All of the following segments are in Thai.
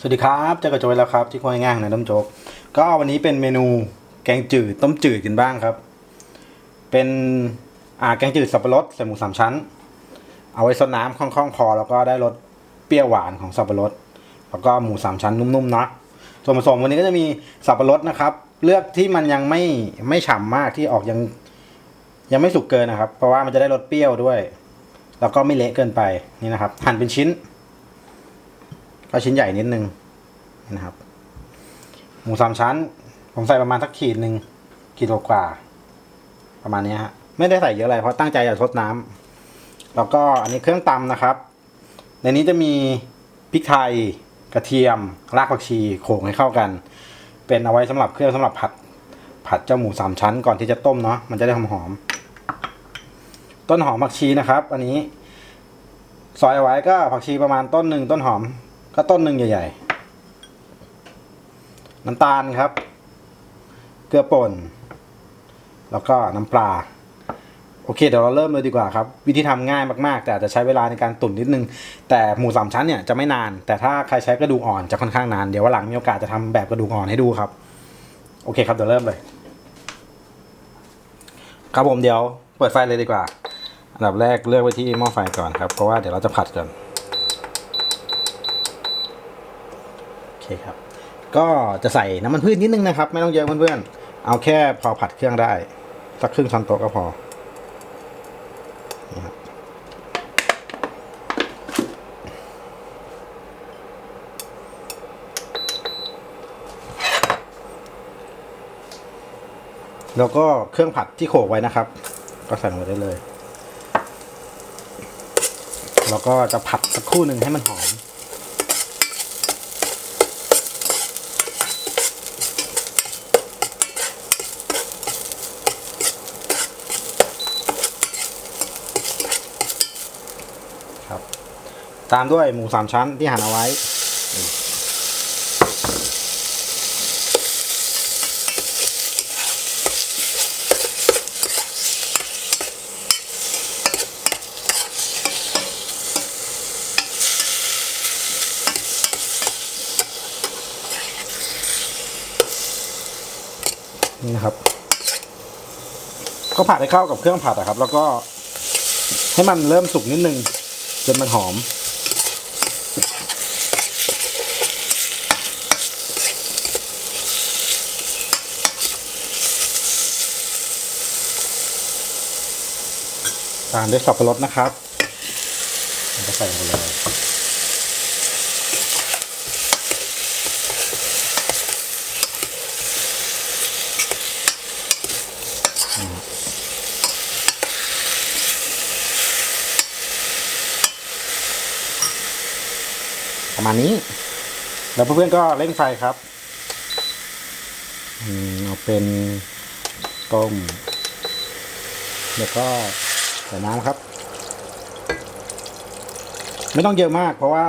สวัสดีครับเจอกับโจยแล้วครับที่ครัวง่ายๆนะต้มโจ๊กก็วันนี้เป็นเมนูแกงจืดต้มจืดกันบ้างครับ เป็นอ่าแกงจืดสับปะรดใส่หมูสามชั้น เอาไว้ซดน้ำคล่องๆคอแล้วก็ได้รสเปรี้ยวหวานของสับปะรด แล้วก็หมูสามชั้นนุ่มๆนะส่วนผสมวันนี้ก็จะมีสับปะรดนะครับ เลือกที่มันยังไม่ไม่ฉ่ำมากที่ออกยังยังไม่สุกเกินนะครับ เพราะว่ามันจะได้รสเปรี้ยวด้วย แล้วก็ไม่เละเกินไปนี่นะครับหั่นเป็นชิ้น ก็ชิ้นใหญ่นิดนึงนะครับ หมูสามชั้น ผมใส่ประมาณสักขีดหนึ่งกิโลกว่า ประมาณนี้ฮะไม่ได้ใส่เยอะอะไรเพราะตั้งใจจะทดน้ำแล้วก็อันนี้เครื่องตำนะครับ ในนี้จะมีพริกไทยกระเทียมรากผักชีโขลกให้เข้ากัน เป็นเอาไว้สำหรับเครื่องสำหรับผัด ผัดเจ้าหมูสามชั้นก่อนที่จะต้มเนาะมันจะได้หอมๆต้นหอมผักชีนะครับ อันนี้ ซอยเอาไว้ก็ผักชีประมาณต้นหนึ่งต้นหอม ก็ต้นหนึ่งใหญ่ๆ น้ำตาลครับ เกลือป่น แล้วก็น้ำปลา โอเค เดี๋ยวเราเริ่มเลยดีกว่าครับ วิธีทำง่ายมากๆ แต่อาจจะใช้เวลาในการตุ๋นนิดนึง แต่หมูสามชั้นเนี่ยจะไม่นาน แต่ถ้าใครใช้กระดูกอ่อนจะค่อนข้างนาน เดี๋ยววันหลังมีโอกาสจะทำแบบกระดูกอ่อนให้ดูครับ โอเคครับ เดี๋ยวเริ่มเลย ครับผมเดี๋ยวเปิดไฟเลยดีกว่า อันดับแรกเลือกไว้ที่หม้อไฟก่อนครับ เพราะว่าเดี๋ยวเราจะผัดกัน โอ เคครับ ก็จะใส่น้ำมันพืชนิดนึงนะครับ ไม่ต้องเยอะเพื่อนๆ เอาแค่พอผัดเครื่องได้ สักครึ่งช้อนโต๊ะก็พอแล้วก็เครื่องผัดที่โขลกไว้นะครับ ก็ใส่ลงไปได้เลย แล้วก็จะผัดสักครู่หนึ่งให้มันหอม ตามด้วยหมูสามชั้นที่หั่นเอาไว้ นี่นะครับ ก็ผัดให้เข้ากับเครื่องผัดอะครับ แล้วก็ให้มันเริ่มสุกนิดนึงจนมันหอม ตามด้วยสับปะรดนะครับแล้วก็ใส่ลงไปเลยประมาณนี้ แล้วเพื่อนๆก็เร่งไฟครับอืมเอาเป็นต้มแล้วก็ ใส่น้ำครับ ไม่ต้องเยอะมากเพราะว่า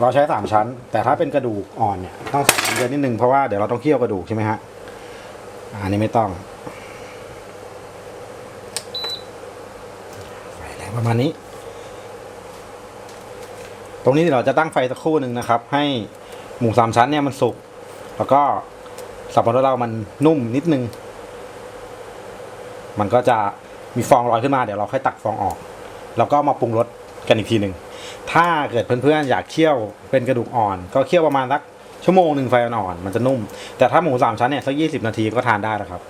เราใช้สามชั้น แต่ถ้าเป็นกระดูกอ่อนเนี่ยต้องใส่เยอะนิดนึงเพราะว่าเดี๋ยวเราต้องเคี่ยวกระดูกใช่ไหมฮะอันนี้ไม่ต้องไฟแรงประมาณนี้ ตรงนี้เดี๋ยวเราจะตั้งไฟสักครู่หนึ่งนะครับ ให้หมูสามชั้นเนี่ยมันสุกแล้วก็สับปะรดเรามันนุ่มนิดนึง มันก็จะ มีฟองลอยขึ้นมาเดี๋ยวเราค่อยตักฟองออก แล้วก็มาปรุงรสกันอีกทีหนึ่งถ้าเกิดเพื่อนๆอยากเคี่ยวเป็นกระดูกอ่อน ก็เคี่ยวประมาณสักชั่วโมงหนึ่งไฟอ่อนๆมันจะนุ่ม แต่ถ้าหมูสามชั้นเนี่ยสักยี่สิบนาทีก็ทานได้แล้วครับ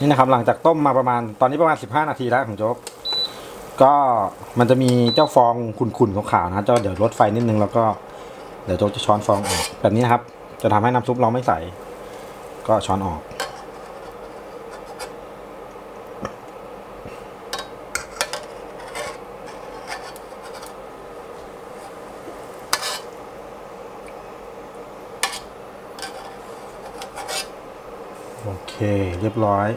นี่นะครับหลังจากต้มมาประมาณตอนนี้ประมาณสิบห้านาทีแล้วของโจ๊กก็มันจะมีเจ้าฟองขุ่นๆขาวๆนะเจ้าเดี๋ยวลดไฟนิดนึงแล้วก็เดี๋ยวโจ๊กจะช้อนฟองออกแบบนี้นครับ จะทำให้น้ำซุปเราไม่ใสก็ช้อนออก โอเค เรียบร้อย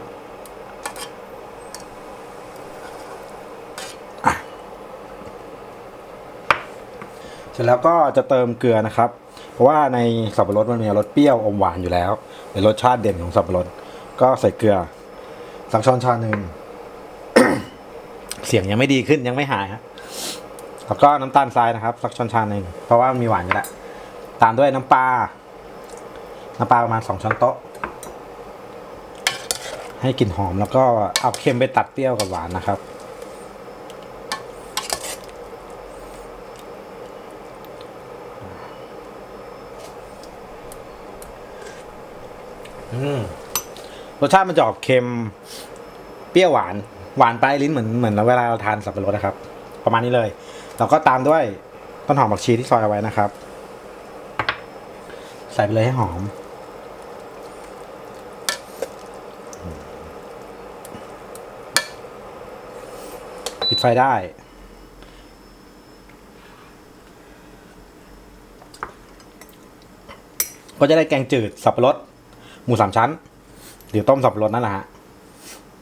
เสร็จแล้วก็จะเติมเกลือนะครับ เพราะว่าในสับปะรดมันมีรสเปรี้ยวอมหวานอยู่แล้ว เป็นรสชาติเด่นของสับปะรด ก็ใส่เกลือสักช้อนชาหนึ่งเสียงยังไม่ดีขึ้นยังไม่หายฮะแล้วก็น้ำตาลทรายนะครับ สักช้อนชาหนึ่งเพราะว่ามันมีหวานอยู่แล้วตามด้วยน้ำปลาน้ำปลาประมาณสองช้อนโต๊ะ ให้กลิ่นหอมแล้วก็เอาเค็มไปตัดเปรี้ยวกับหวานนะครับอืมรสชาติมันจะออกเค็มเปรี้ยวหวาน หวานปลายลิ้นเหมือนเหมือนเวลาเราทานสับปะรดนะครับ ประมาณนี้เลย แล้วก็ตามด้วยต้นหอมผักชีที่ซอยเอาไว้นะครับ ใส่ไปเลยให้หอม ปิดไฟได้ ก็จะได้แกงจืดสับปะรด หมูสามชั้น หรือต้มสับปะรดนั่นแหละฮะ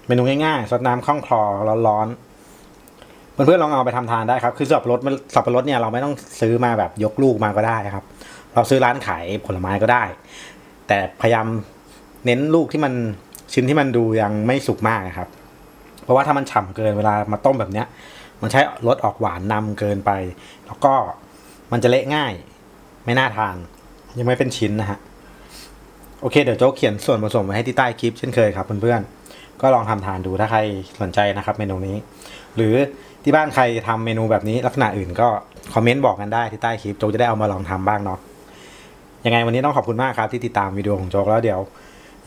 เมนูง่ายๆซดน้ำคล่องคลอร้อนๆ เพื่อนๆลองเอาไปทำทานได้ครับ คือสับปะรดสับปะรดเนี่ยเราไม่ต้องซื้อมาแบบยกลูกมาก็ได้ครับ เราซื้อร้านขายผลไม้ก็ได้ แต่พยายามเน้นลูกที่มันชิ้นที่มันดูยังไม่สุกมากนะครับ เพราะว่าถ้ามันฉ่ำเกินเวลามาต้มแบบเนี้ย มันใช้รสออกหวานนำเกินไป แล้วก็มันจะเละง่าย ไม่น่าทาน ยังไม่เป็นชิ้นนะฮะ โอเค เดี๋ยวโจ๊กเขียนส่วนผสมไว้ให้ที่ใต้คลิปเช่นเคยครับเพื่อนๆ ก็ลองทำทานดูถ้าใครสนใจนะครับเมนูนี้ หรือที่บ้านใครทำเมนูแบบนี้ลักษณะอื่นก็คอมเมนต์บอกกันได้ที่ใต้คลิปโจ๊กจะได้เอามาลองทำบ้างเนาะยังไงวันนี้ต้องขอบคุณมากครับที่ติดตามวิดีโอของโจ๊กแล้วเดี๋ยว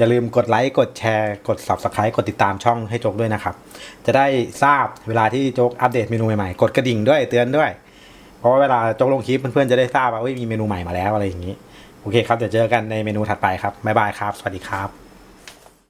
อย่าลืมกดไลค์กดแชร์กด subscribe กดติดตามช่องให้โจ๊กด้วยนะครับ จะได้ทราบเวลาที่โจ๊กอัปเดตเมนูใหม่ๆ กดกระดิ่งด้วยเตือนด้วย เพราะว่าเวลาโจ๊กลงคลิปเพื่อนๆจะได้ทราบว่าเอ้ยมีเมนูใหม่มาแล้วอะไรอย่างนี้ โอเคครับเดี๋ยวเจอกันในเมนูถัดไปครับบ๊ายบายครับ สวัสดีครับ